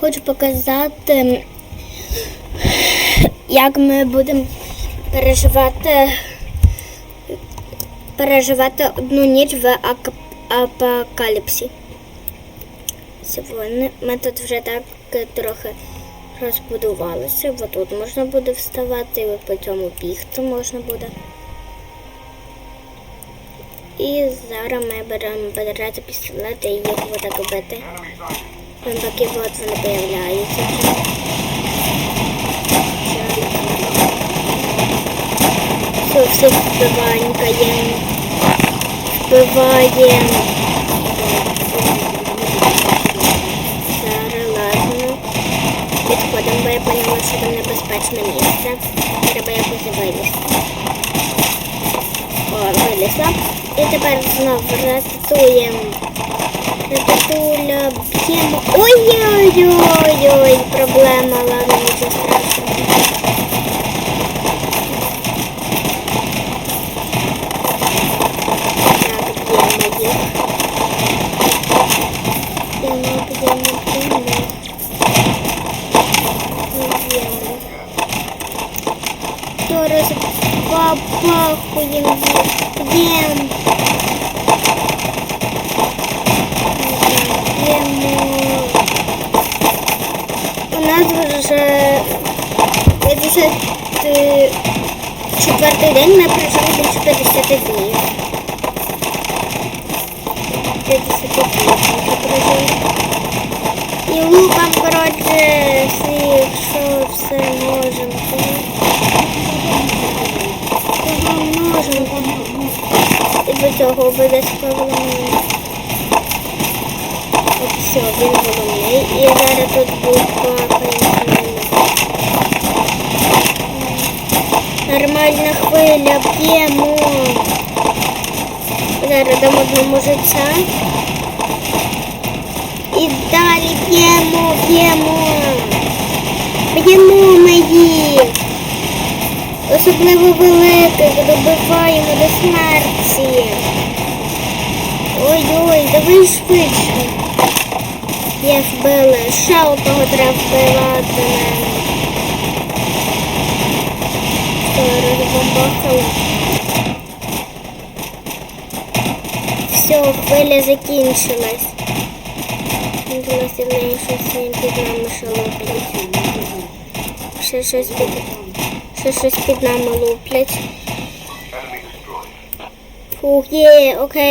хочу показати, як ми будемо переживати, переживати одну ніч в апокаліпсі. Сьогодні ми тут вже так е, трохи розбудувалися. Бо тут можна буде вставати, і по цьому бігти можна буде. І зараз ми беремо берете пістолет і їх отак бити. Поки от вони появляються. Все, всіх вбиванькаємо. Вбиваємо. Зараз ладно. Підходимо, бо я поняла, що там небезпечне місце. Треба якось вилізти. О, вилізла. І тепер знову ратуємо. Рататуля, б'ємо. Ой-ой-ой-ой, проблема, ладно, нічого страшного. Так, б'ємо Їх. Б'ємо. Б'ємо. У нас вже 54 день, ми прожили більше 50 днів. 50 днів ми прожили. І лупам, коротше, що все можемо. Кого можемо. І до цього обов'язково. От все, він головний. І зараз тут будуть плакати. Нормальна хвиля, п'ємо. Зараз дамо одному життя. І далі п'ємо, п'ємо. П'ємо ми їх. Особливо великих, добиваємо до смерті. Давай швидше. Є вбили. Ще одного треба вбивати. Що, розбомбахали? Все, хвиля закінчилась. Думаю, сьогодні щось не під нами луплять. Ще щось під, ще щось під нами луплять. Фух, є, окей.